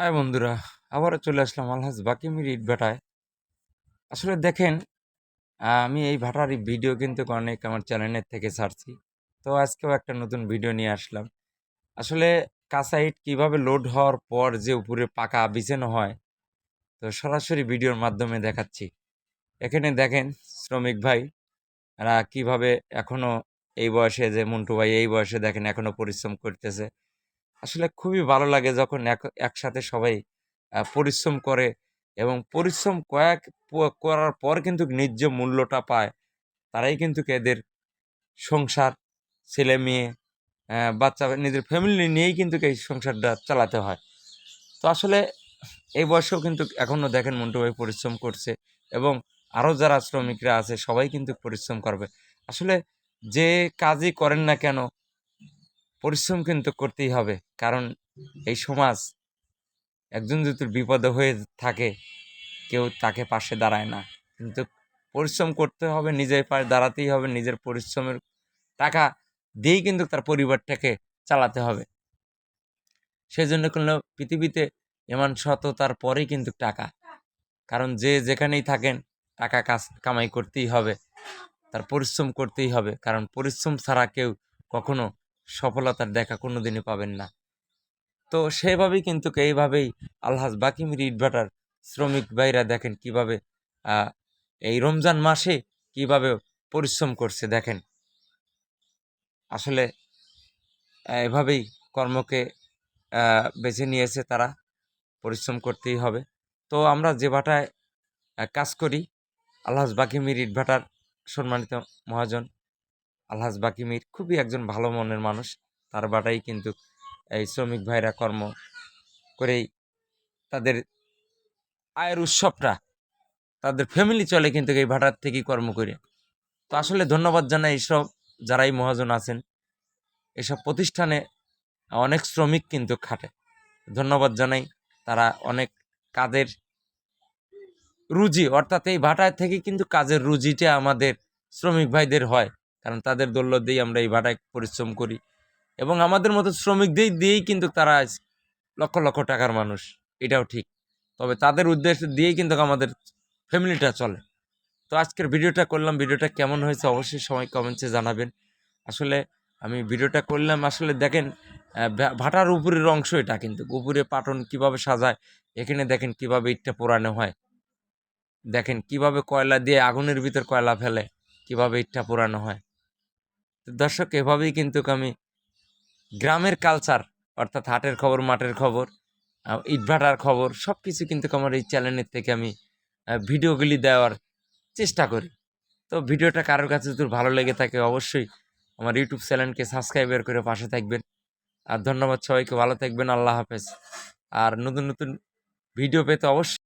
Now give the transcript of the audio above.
High বন্ধুরা, আবারও চলে আসলাম আলহাজ বাকিমির ইট ভাটায়। আসলে দেখেন, আমি এই ভাটার ভিডিও কিন্তু অনেক আমার চ্যানেলের থেকে ছাড়ছি। তো আজকেও একটা নতুন ভিডিও নিয়ে আসলাম। আসলে কাঁচা ইট কীভাবে লোড হওয়ার পর যে উপরে পাকা বিছানো হয়, তো সরাসরি ভিডিওর মাধ্যমে দেখাচ্ছি। এখানে দেখেন, শ্রমিক ভাই, এরা কীভাবে এখনও এই বয়সে যে মন্টু ভাই এই বয়সে দেখেন এখনও পরিশ্রম করতেছে। আসলে খুবই ভালো লাগে যখন এক, একসাথে সবাই পরিশ্রম করে এবং পরিশ্রম কয়েক করার পর কিন্তু ন্যায্য মূল্যটা পায়। তারাই কিন্তু এদের সংসার, ছেলে মেয়ে বাচ্চা, নিজের ফ্যামিলি নিয়েই কিন্তু এই সংসারটা চালাতে হয়। তো আসলে এই বয়সেও কিন্তু এখনও দেখেন মন্টু ভাই পরিশ্রম করছে এবং আরও যারা শ্রমিকরা আছে সবাই কিন্তু পরিশ্রম করবে। আসলে যে কাজই করেন না কেন পরিশ্রম কিন্তু করতেই হবে। কারণ এই সমাজ একজন যদি বিপদে হয়ে থাকে, কেউ তাকে পাশে দাঁড়ায় না। কিন্তু পরিশ্রম করতে হবে, নিজের পায়ে দাঁড়াতেই হবে, নিজের পরিশ্রমের টাকা দিয়েই কিন্তু তার পরিবারটাকে চালাতে হবে। সেই জন্য কোনো পৃথিবীতে এমন সততার পরেই কিন্তু টাকা। কারণ যে যেখানেই থাকেন, টাকা কাজ কামাই করতেই হবে, তার পরিশ্রম করতেই হবে। কারণ পরিশ্রম ছাড়া কেউ কখনো সফলতার দেখা কোনো দিনই পাবেন না। তো সেভাবেই কিন্তু এইভাবেই আলহাজ বাকিমির ইটভাটার শ্রমিক ভাইরা দেখেন কীভাবে এই রমজান মাসে কীভাবে পরিশ্রম করছে দেখেন। আসলে এভাবেই কর্মকে বেছে নিয়েছে তারা, পরিশ্রম করতেই হবে। তো আমরা যে ভাটায় কাজ করি, আলহাজ বাকিমির ইটভাটার সম্মানিত মহাজন আলহাজ বাকি মির খুবই একজন ভালো মনের মানুষ। তার বাটাই কিন্তু এই শ্রমিক ভাইরা কর্ম করেই তাদের আয়ের উৎসবটা, তাদের ফ্যামিলি চলে কিন্তু এই ভাটার থেকেই কর্ম করে। তো আসলে ধন্যবাদ জানাই এইসব যারাই মহাজন আছেন। এসব প্রতিষ্ঠানে অনেক শ্রমিক কিন্তু খাটে। ধন্যবাদ জানাই তারা অনেক কাজের রুজি, অর্থাৎ এই ভাটার থেকে কিন্তু কাজের রুজিটা আমাদের শ্রমিক ভাইদের হয়। কারণ তাদের দৌলত দিয়েই আমরা এই ভাটায় পরিশ্রম করি। এবং আমাদের মতো শ্রমিকদের দিয়েই কিন্তু তারা আজ লক্ষ লক্ষ টাকার মানুষ। এটাও ঠিক। তবে তাদের উদ্দেশ্য দিয়েই কিন্তু আমাদের ফ্যামিলিটা চলে। তো আজকের ভিডিওটা করলাম। ভিডিওটা কেমন হয়েছে অবশ্যই সবাই কমেন্টসে জানাবেন। আসলে আমি ভিডিওটা করলাম। আসলে দেখেন ভাটার উপরের অংশ এটা কিন্তু। উপরে পাটন কীভাবে সাজায়, এখানে দেখেন কীভাবে ইটটা পোড়ানো হয়। দেখেন কীভাবে কয়লা দিয়ে আগুনের ভিতর কয়লা ফেলে, কীভাবে ইটটা পোড়ানো হয়। দর্শক, এভাবেই কিন্তু আমি গ্রামের কালচার অর্থাৎ হাটের খবর, মাঠের খবর ইটভাটার খবর সব কিছু কিন্তু আমার এই চ্যানেলের থেকে আমি ভিডিওগুলি দেওয়ার চেষ্টা করি। তো ভিডিওটা কারোর কাছে যদি ভালো লেগে থাকে, অবশ্যই আমার ইউটিউব চ্যানেলকে সাবস্ক্রাইবার করে পাশে থাকবেন। আর ধন্যবাদ সবাইকে, ভালো থাকবেন, আল্লাহ হাফেজ। আর নতুন নতুন ভিডিও পেতে অবশ্যই